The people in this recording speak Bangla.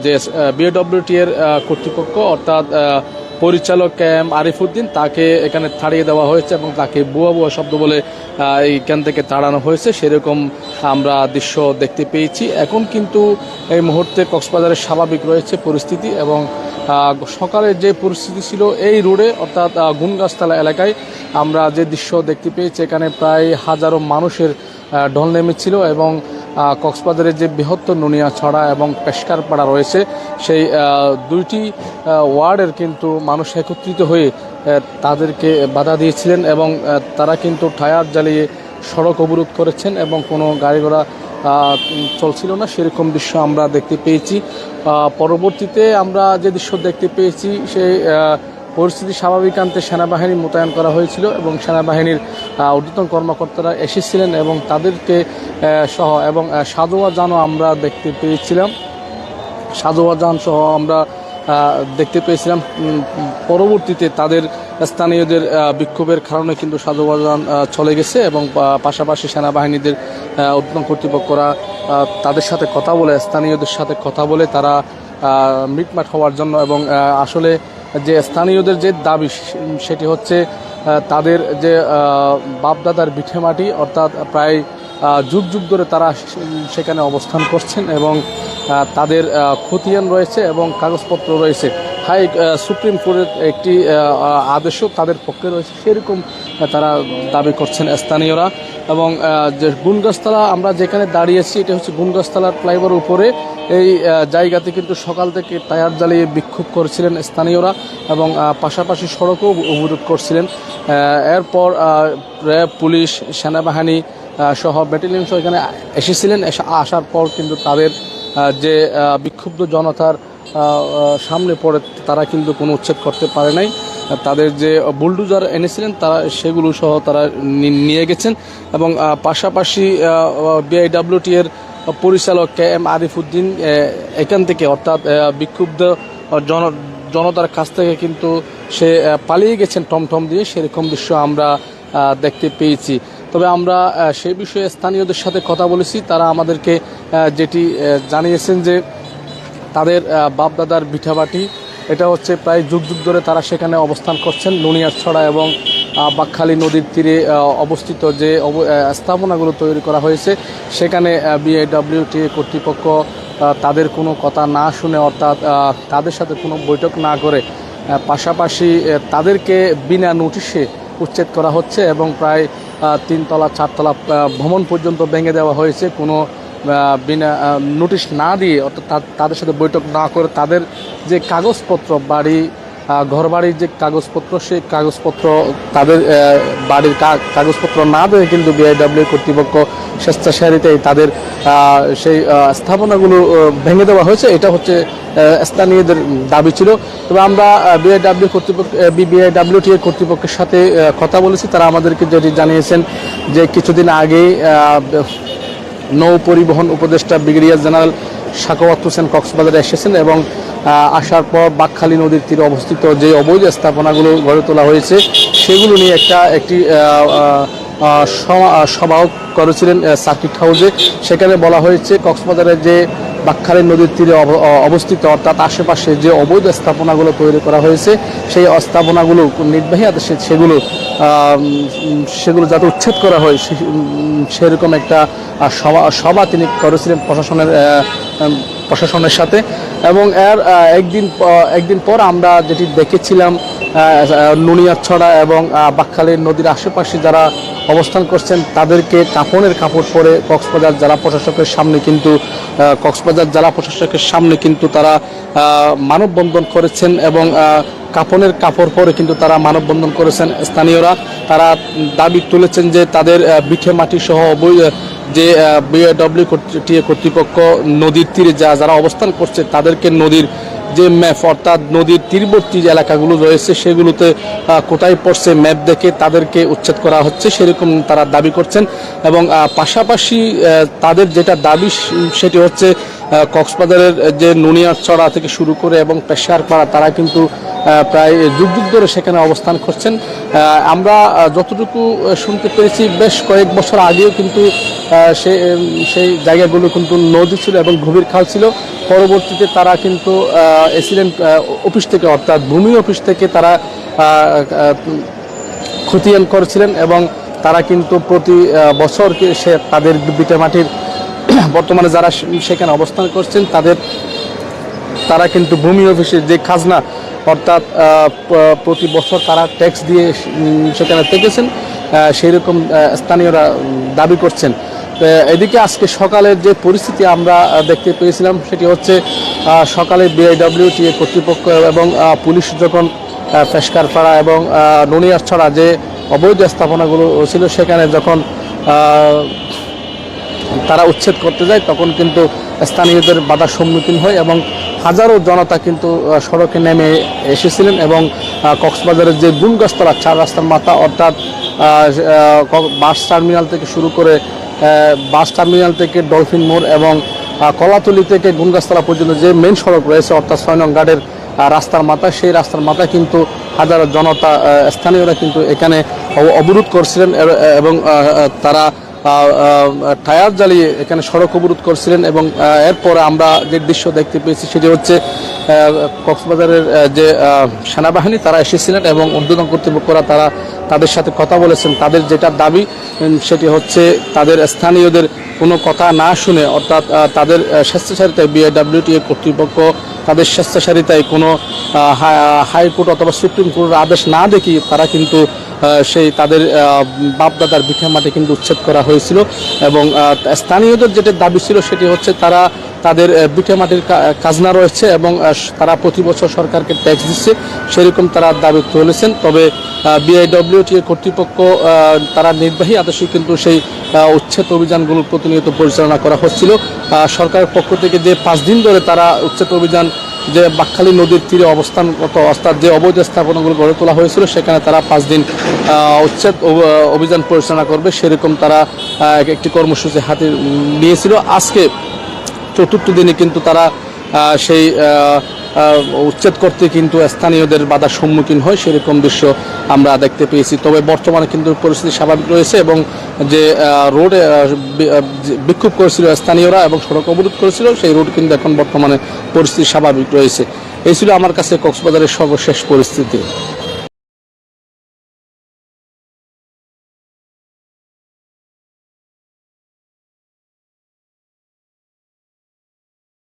যে বিএডব্লিউটি এর কর্তৃপক্ষ অর্থাৎ পরিচালক এম আরিফুদ্দিন তাকে এখানে তাড়িয়ে দেওয়া হয়েছে এবং তাকে বুয়া বুয়া শব্দ বলে এইখান থেকে তাড়ানো হয়েছে। সেরকম আমরা দৃশ্য দেখতে পেয়েছি। এখন কিন্তু এই মুহূর্তে কক্সবাজারের স্বাভাবিক রয়েছে পরিস্থিতি এবং আহ, সকালে যে পরিস্থিতি ছিল এই রোডে অর্থাৎ গুনগাছতলা এলাকায় আমরা যে দৃশ্য দেখতে পেয়েছি এখানে প্রায় হাজারো মানুষের ঢল নেমেছিল এবং কক্সবাজারের যে বৃহত্তর নুনিয়াছড়া এবং পেশকারপাড়া রয়েছে, সেই দুইটি ওয়ার্ডের কিন্তু মানুষ একত্রিত হয়ে তাদেরকে বাধা দিয়েছিলেন এবং তারা কিন্তু টায়ার জ্বালিয়ে সড়ক অবরোধ করেছেন এবং কোনো গাড়ি ঘোড়া চলছিল না। সেরকম দৃশ্য আমরা দেখতে পেয়েছি। পরবর্তীতে আমরা যে দৃশ্য দেখতে পেয়েছি, সেই পরিস্থিতি স্বাভাবিক আনতে সেনাবাহিনী মোতায়েন করা হয়েছিল এবং সেনাবাহিনীর ঊর্ধ্বতন কর্মকর্তারা এসেছিলেন এবং তাদেরকে সহ এবং সাজোয়া যানও আমরা দেখতে পেয়েছিলাম। সাজোয়া যান সহ আমরা দেখতে পেয়েছিলাম। পরবর্তীতে তাদের স্থানীয়দের বিক্ষোভের কারণে কিন্তু সাজোয়া চলে গেছে এবং পাশাপাশি সেনাবাহিনীদের ঊর্ধ্বতন কর্তৃপক্ষরা তাদের সাথে কথা বলে, স্থানীয়দের সাথে কথা বলে তারা মিটমাট হওয়ার জন্য এবং আসলে যে স্থানীয়দের যে দাবি, সেটি হচ্ছে তাদের যে বাপদাদার বিঠে মাটি অর্থাৎ প্রায় যুগ যুগ ধরে তারা সেখানে অবস্থান করছেন এবং তাদের খতিয়ান রয়েছে এবং কাগজপত্র রয়েছে। হাই সুপ্রিম কোর্টের একটি আদেশও তাদের পক্ষে রয়েছে। সেরকম তারা দাবি করছেন স্থানীয়রা। এবং যে গুনগাছতলা আমরা যেখানে দাঁড়িয়েছি, এটা হচ্ছে গুনগাছতলার ফ্লাইওভার উপরে। এই জায়গাতে কিন্তু সকাল থেকে টায়ার জ্বালিয়ে বিক্ষোভ করেছিলেন স্থানীয়রা এবং পাশাপাশি সড়কও অবরোধ করছিলেন। এরপর র্যাব, পুলিশ, সেনাবাহিনী সহ ব্যাটালিয়ন সহ এখানে এসেছিলেন। এসে আসার পর কিন্তু তাদের যে বিক্ষুব্ধ জনতার সামনে পড়ে তারা কিন্তু কোনো উচ্ছেদ করতে পারে নাই। তাদের যে বুলডুজার এনেছিলেন তারা সেগুলো সহ তারা নিয়ে গেছেন এবং পাশাপাশি বিআইডাব্লিউটি এর পরিচালক কে এম আরিফুদ্দিন আহ, এখান থেকে অর্থাৎ বিক্ষুব্ধ জন জনতার কাছ থেকে কিন্তু সে পালিয়ে গেছেন টমটম দিয়ে। সেরকম দৃশ্য আমরা দেখতে পেয়েছি। তবে আমরা সেই বিষয়ে স্থানীয়দের সাথে কথা বলেছি। তারা আমাদেরকে যেটি জানিয়েছেন যে তাদের বাপদাদার ভিটাবাটি এটা হচ্ছে প্রায় যুগ যুগ ধরে তারা সেখানে অবস্থান করছেন। নুনিয়ারছড়া এবং বাকখালী নদীর তীরে অবস্থিত যে স্থাপনাগুলো তৈরি করা হয়েছে, সেখানে বিআইডব্লিউটি কর্তৃপক্ষ তাদের কোনো কথা না শুনে অর্থাৎ তাদের সাথে কোনো বৈঠক না করে পাশাপাশি তাদেরকে বিনা নোটিশে উচ্ছেদ করা হচ্ছে এবং প্রায় তিনতলা, চারতলা ভ্রমণ পর্যন্ত ভেঙে দেওয়া হয়েছে। কোনো বিনা নোটিশ না দিয়ে অর্থাৎ তাদের সাথে বৈঠক না করে তাদের যে কাগজপত্র, বাড়ি ঘরবাড়ির যে কাগজপত্র, সেই কাগজপত্র তাদের বাড়ির কাগজপত্র না দিয়ে কিন্তু বিআইডাব্লিউ কর্তৃপক্ষ স্বেচ্ছাচারিতাই তাদের সেই স্থাপনাগুলো ভেঙে দেওয়া হয়েছে। এটা হচ্ছে স্থানীয়দের দাবি ছিল। তবে আমরা বিআইডব্লিউ কর্তৃপক্ষ বিআইডব্লিউটি এর কর্তৃপক্ষের সাথে কথা বলেছি। তারা আমাদেরকে যেটি জানিয়েছেন যে কিছুদিন আগেই নৌ পরিবহন উপদেষ্টা ব্রিগেডিয়ার জেনারেল শাকওয়াত হোসেন কক্সবাজারে এসেছেন এবং আসার পর বাকখালী নদীর তীরে অবস্থিত যে অবৈধ স্থাপনাগুলো গড়ে তোলা হয়েছে, সেগুলো নিয়ে একটা, একটি সভা- করেছিলেন সার্কিট হাউসে সেখানে বলা হয়েছে কক্সবাজারের যে বাকখালী নদীর তীরে অব- অবস্থিত অর্থাৎ আশেপাশে যে অবৈধ স্থাপনাগুলো তৈরি করা হয়েছে সেই স্থাপনাগুলো নির্বাহী আদেশে সেগুলো সেগুলো যাতে উচ্ছেদ করা হয় সেরকম একটা সভা সভা তিনি করেছিলেন প্রশাসনের প্রশাসনের সাথে। এবং এর একদিন একদিন পর আমরা যেটি দেখেছিলাম নুনিয়াছড়া এবং আহ, বাকখালীর নদীর আশেপাশে যারা অবস্থান করছেন, তাদেরকে কাপড়ের কাপড় পরে কক্সবাজার জেলা প্রশাসকের সামনে কিন্তু কক্সবাজার জেলা প্রশাসকের সামনে কিন্তু তারা মানববন্ধন করেছেন এবং কাপনের কাপড় পরে কিন্তু তারা মানববন্ধন করেছেন স্থানীয়রা। তারা দাবি তুলেছেন যে তাদের বিঠে মাটি সহ যে বিএডব্লিউ কর্তৃপক্ষ নদীর তীরে যা, যারা অবস্থান করছে, তাদেরকে নদীর যে ম্যাপ, অর্থাৎ নদীর তীরবর্তী যে এলাকাগুলো রয়েছে সেগুলোতে কোথায় পড়ছে ম্যাপ দেখে তাদেরকে উচ্ছেদ করা হচ্ছে, সেরকম তারা দাবি করছেন। এবং পাশাপাশি তাদের যেটা দাবি সেটি হচ্ছে কক্সবাজারের যে নুনিয়ারচড়া থেকে শুরু করে এবং পেশারপাড়া, তারা কিন্তু প্রায় যুগ যুগ ধরে সেখানে অবস্থান করছেন। আমরা যতটুকু শুনতে পেরেছি, বেশ কয়েক বছর আগেও কিন্তু সেই জায়গাগুলো কিন্তু নদী ছিল এবং গভীর খাল ছিল। পরবর্তীতে তারা কিন্তু এসিডেন্ট অফিস থেকে, অর্থাৎ ভূমি অফিস থেকে তারা খতিয়ান করেছিলেন এবং তারা কিন্তু প্রতি বছর সে তাদের বিটে মাটির, বর্তমানে যারা সেখানে অবস্থান করছেন, তাদের, তারা কিন্তু ভূমি অফিসের যে খাজনা, অর্থাৎ প্রতি বছর তারা ট্যাক্স দিয়ে সেখানে থেকেছেন সেই রকম স্থানীয়রা দাবি করছেন। এদিকে আজকে সকালের যে পরিস্থিতি আমরা দেখতে পেয়েছিলাম, সেটি হচ্ছে সকালে বিআইডব্লিউটি কর্তৃপক্ষ এবং পুলিশ যখন ফেসকারপাড়া এবং ননিয়ারছড়া যে অবৈধ স্থাপনাগুলো ছিল, সেখানে যখন তারা উচ্ছেদ করতে যায়, তখন কিন্তু স্থানীয়দের বাধার সম্মুখীন হয় এবং হাজারো জনতা কিন্তু সড়কে নেমে এসেছিলেন এবং কক্সবাজারের যে গুনগাস্তলা চার রাস্তার মাথা, অর্থাৎ বাস টার্মিনাল থেকে শুরু করে বাস টার্মিনাল থেকে ডলফিন মোড় এবং কলাতলি থেকে গুনগাস্তলা পর্যন্ত যে মেন সড়ক রয়েছে অর্থাৎ ছয় নং আহ, রাস্তার মাথা সেই রাস্তার মাথা কিন্তু হাজারো জনতা স্থানীয়রা কিন্তু এখানে অবরোধ করছিলেন এবং তারা টায়ার জ্বালিয়ে এখানে সড়ক অবরোধ করছিলেন এবং এরপরে আমরা যে দৃশ্য দেখতে পেয়েছি সেটি হচ্ছে কক্সবাজারের যে সেনাবাহিনী তারা এসেছিলেন এবং ঊর্ধ্বতন কর্তৃপক্ষরা তারা তাদের সাথে কথা বলেছেন, তাদের যেটা দাবি সেটি হচ্ছে তাদের স্থানীয়দের কোনো কথা না শুনে, অর্থাৎ তাদের স্বেচ্ছাচারিতায় বিএডব্লিউটিএ কর্তৃপক্ষ তাদের স্বেচ্ছাচারিতায় কোনো হাইকোর্ট অথবা সুপ্রিম কোর্টের আদেশ না দেখিয়ে তারা কিন্তু সেই তাদের বাপদাদার ভিটে মাটি কিন্তু উচ্ছেদ করা হয়েছিল এবং স্থানীয়দের যেটা দাবি ছিল সেটি হচ্ছে তারা তাদের বিটে মাটির কাজনা রয়েছে এবং তারা প্রতি বছর সরকারকে ট্যাক্স দিচ্ছে। সেরকম তারা দাবি তুলেছেন। তবে বিআইডব্লিউটি কর্তৃপক্ষ তারা নির্বাহী আদেশে কিন্তু সেই উচ্ছেদ অভিযানগুলো প্রতিনিয়ত পরিচালনা করা হচ্ছিল। সরকারের পক্ষ থেকে যে পাঁচ দিন ধরে তারা উচ্ছেদ অভিযান, যে বাকখালী নদীর তীরে অবস্থানগত অর্থাৎ যে অবৈধ স্থাপনাগুলো গড়ে তোলা হয়েছিল, সেখানে তারা পাঁচ দিন উচ্ছেদ অভিযান পরিচালনা করবে। সেরকম তারা একটি কর্মসূচি হাতে নিয়েছিল। আজকে চতুর্থ দিনে কিন্তু তারা সেই উচ্ছেদ করতে কিন্তু স্থানীয়দের বাধার সম্মুখীন হয়, সেরকম দৃশ্য আমরা দেখতে পেয়েছি। তবে বর্তমানে কিন্তু পরিস্থিতি স্বাভাবিক রয়েছে এবং যে রোডে বিক্ষোভ করেছিল স্থানীয়রা এবং সড়ক অবরোধ করেছিল, সেই রোড কিন্তু এখন বর্তমানে পরিস্থিতি স্বাভাবিক রয়েছে। এই ছিল আমার কাছে কক্সবাজারের সর্বশেষ পরিস্থিতি।